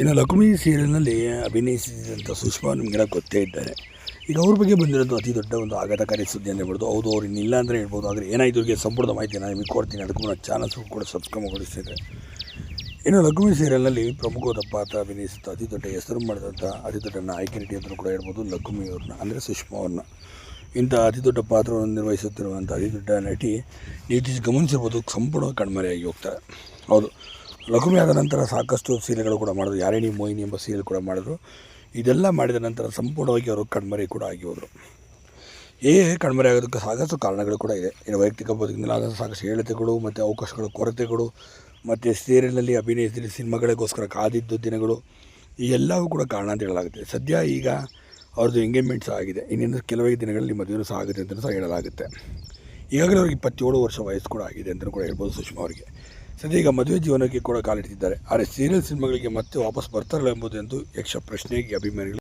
ಇನ್ನು ಲಕ್ಷ್ಮಿ ಸೀರಿಯಲ್ನಲ್ಲಿ ಅಭಿನಯಿಸಿದಂಥ ಸುಷ್ಮಾ ನಿಮಗೆಲ್ಲ ಗೊತ್ತೇ ಇದ್ದಾರೆ. ಈಗ ಅವ್ರ ಬಗ್ಗೆ ಬಂದಿರೋದು ಅತಿ ದೊಡ್ಡ ಒಂದು ಆಘಾತಕಾರಿ ಸುದ್ದಿ ಅಂತ ಹೇಳ್ಬೋದು. ಹೌದು, ಅವ್ರು ಇನ್ನಿಲ್ಲ ಅಂದರೆ ಹೇಳ್ಬೋದು. ಆದರೆ ಏನಾಯ್ತು ಅವ್ರಿಗೆ ಸಂಪೂರ್ಣ ಮಾಹಿತಿ ನಾನು ನಿಮಗೆ ಕೊಡ್ತೀನಿ. ಅದಕ್ಕೂ ನನ್ನ ಚಾನಲ್ಸ್ ಕೂಡ ಸಬ್ಸ್ಕ್ರೈಬ್ ಮಾಡಿಸ್ತಿದ್ದೆ ಇನ್ನು ಲಕ್ಷ್ಮಿ ಸೀರಿಯಲ್ನಲ್ಲಿ ಪ್ರಮುಖವಾದ ಪಾತ್ರ ಅಭಿನಯಿಸುತ್ತಾ ಅತಿ ದೊಡ್ಡ ಹೆಸರು ಮಾಡಿದಂಥ, ಅತಿ ದೊಡ್ಡ ನಾಯಕಿ ನಟಿ ಅಂತಲೂ ಕೂಡ ಹೇಳ್ಬೋದು ಲಘುಮಿ ಅವ್ರನ್ನ, ಅಂದರೆ ಸುಷ್ಮಾ ಅವ್ರನ್ನ. ಇಂಥ ಅತಿ ದೊಡ್ಡ ಪಾತ್ರವನ್ನು ನಿರ್ವಹಿಸುತ್ತಿರುವಂಥ ಅತಿ ದೊಡ್ಡ ನಟಿ ನೀವು ಗಮನಿಸಿರ್ಬೋದು, ಸಂಪೂರ್ಣ ಕಣ್ಮರೆಯಾಗಿ ಹೋಗ್ತಾರೆ. ಹೌದು. ಲಕ್ಷ್ಮಿ ಆದ ನಂತರ ಸಾಕಷ್ಟು ಸೀರೆಗಳು ಕೂಡ ಮಾಡಿದ್ರು. ಯಾರೇಣಿ ಮೋಹಿನಿ ಎಂಬ ಸೀರೆ ಕೂಡ ಮಾಡಿದ್ರು. ಇದೆಲ್ಲ ಮಾಡಿದ ನಂತರ ಸಂಪೂರ್ಣವಾಗಿ ಅವರು ಕಣ್ಮರೆ ಕೂಡ ಆಗಿ ಹೋದರು ಏ, ಕಣ್ಮರೆ ಆಗೋದಕ್ಕೆ ಸಾಕಷ್ಟು ಕಾರಣಗಳು ಕೂಡ ಇದೆ. ಇನ್ನು ವೈಯಕ್ತಿಕ ಬದುಕಿನಲ್ಲಿ ಸಾಕಷ್ಟು ಹೇಳತೆಗಳು ಮತ್ತು ಅವಕಾಶಗಳ, ಕೊರತೆಗಳು, ಮತ್ತು ಸೀರಿಯಲ್ನಲ್ಲಿ ಅಭಿನಯಿಸಿದ ಸಿನಿಮಾಗಳಿಗೋಸ್ಕರ ಕಾದಿದ್ದು ದಿನಗಳು, ಈ ಎಲ್ಲವೂ ಕೂಡ ಕಾರಣ ಅಂತ ಹೇಳಲಾಗುತ್ತೆ. ಸದ್ಯ ಈಗ ಅವ್ರದ್ದು ಎಂಗೇಜ್ಮೆಂಟ್ಸ್ ಆಗಿದೆ. ಇನ್ನಿಂದ ಕೆಲವೇ ದಿನಗಳಲ್ಲಿ ಮದುವೆನೂ ಸಹ ಆಗುತ್ತೆ ಅಂತ ಸಹ ಹೇಳಲಾಗುತ್ತೆ. ಈಗಾಗಲೇ ಅವ್ರಿಗೆ ಇಪ್ಪತ್ತೇಳು ವರ್ಷ ವಯಸ್ಸು ಕೂಡ ಆಗಿದೆ ಅಂತಲೂ ಕೂಡ ಹೇಳ್ಬೋದು ಸುಷ್ಮಾ ಅವರಿಗೆ. ಸದ್ಯ ಈಗ ಮದುವೆ ಜೀವನಕ್ಕೆ ಕೂಡ ಕಾಲಿಟ್ಟಿದ್ದಾರೆ. ಆದರೆ ಸೀರಿಯಲ್ ಸಿನಿಮಾಗಳಿಗೆ ಮತ್ತೆ ವಾಪಸ್ ಬರ್ತಾರಲ್ಲ ಎಂಬುದೆಂದು ಯಕ್ಷ ಪ್ರಶ್ನೆಗೆ ಅಭಿಮಾನಿಗಳು